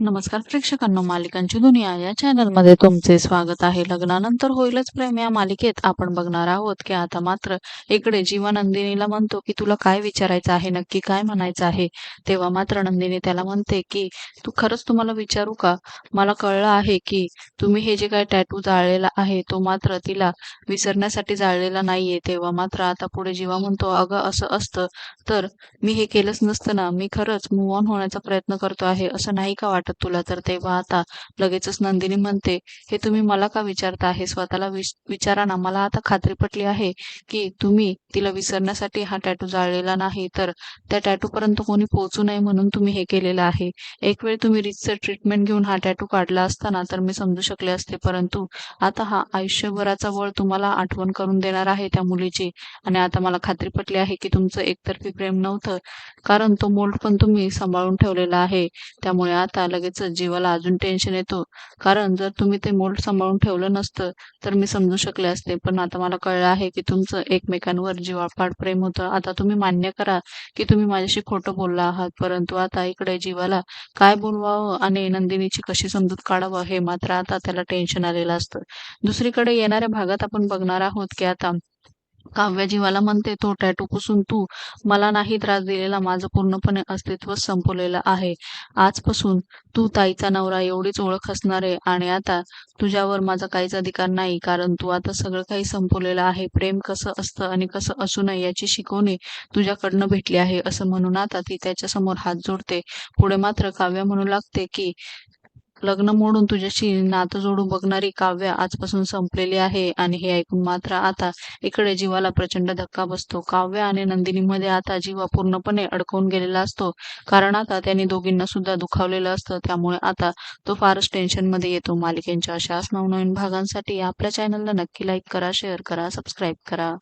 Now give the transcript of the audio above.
नमस्कार प्रेक्षकांनो मालिकांची दुनिया या चॅनलमध्ये तुमचे स्वागत आहे. लग्नानंतर होईलच प्रेम या मालिकेत. आपण बघणार आहोत की आता मात्र इकडे जीवा नंदिनीला म्हणतो की तुला काय विचारायचं आहे नक्की काय म्हणायचं आहे? तेव्हा मात्र नंदिनी त्याला म्हणते की तू खरंच तुम्हाला विचारू का? मला कळलं आहे की तुम्ही हे जे काय टॅटू जाळलेला आहे तो मात्र तिला विसरण्यासाठी जाळलेला नाहीये. तेव्हा मात्र आता पुढे जीवा म्हणतो अगं असं असतं. तर मी हे केलंच नसतं ना. मी खरंच मूव ऑन होण्याचा प्रयत्न करतो आहे. असं नाही का वाटत? तुला? तर तेव्हा आता लगेचच नंदिनी म्हणते हे तुम्ही मला का विचारता आहे? स्वतःला विचारा ना. मला आता खात्री पटली आहे की तुम्ही तिला विसरण्यासाठी हा टॅटू जाळलेला नाही. तर त्या टॅटू पर्यंत कोणी पोहोचू नये म्हणून तुम्ही हे केलेलं आहे. एक वेळ तुम्ही रिचचं ट्रीटमेंट घेऊन हा टॅटू काढला असताना तर मी समजू शकले असते. परंतु आता हा आयुष्यभराचा वळ तुम्हाला आठवण करून देणार आहे त्या मुलीची. आणि आता मला खात्री पटली आहे की तुमचं एकतर्फी प्रेम नव्हतं. कारण तो मोल्ड पण तुम्ही सांभाळून ठेवलेला आहे. त्यामुळे आता लगेचच जीवाला अजून टेन्शन येतो. कारण जर तुम्ही ते मूल सांभाळून ठेवलं नसतं तर मी समजू शकले असते. पण आता मला कळलं आहे की तुमचं एकमेकांवर जीवापाड प्रेम होतं. आता तुम्ही मान्य करा की तुम्ही माझ्याशी खोटं बोलला आहात. परंतु आता इकडे जीवाला काय बोलवावं आणि नंदिनीची कशी समजूत काढावं हे मात्र आता त्याला टेन्शन आलेलं असतं. दुसरीकडे येणाऱ्या भागात आपण बघणार आहोत की आता काव्या जीवाला म्हणते तो टॅटू पुसून तू मला नाही त्रास दिलेला माझं पूर्णपणे अस्तित्व संपवलेलं आहे. आजपासून तू ताईचा नवरा एवढीच ओळख असणार आहे आणि आता तुझ्यावर माझा काहीच अधिकार नाही कारण तू आता सगळं काही संपवलेलं आहे. प्रेम कसं असतं आणि कसं असू नये याची शिकवणी तुझ्याकडनं भेटली आहे असं म्हणून आता ती त्याच्यासमोर हात जोडते. पुढे मात्र काव्य म्हणू लागते की लग्न मोडून तुझ्याशी नातं जोडू बघणारी काव्य आजपासून संपलेली आहे आणि हे ऐकून मात्र आता इकडे जीवाला प्रचंड धक्का बसतो. काव्य आणि नंदिनीमध्ये आता जीवा पूर्णपणे अडकवून गेलेला असतो. कारण आता त्यांनी दोघींना सुद्धा दुखावलेलं असतं. त्यामुळे आता तो फारच टेन्शनमध्ये येतो. मालिकेच्या अशाच नवनवीन भागांसाठी आपल्या चॅनलला नक्की लाईक करा शेअर करा सबस्क्राईब करा.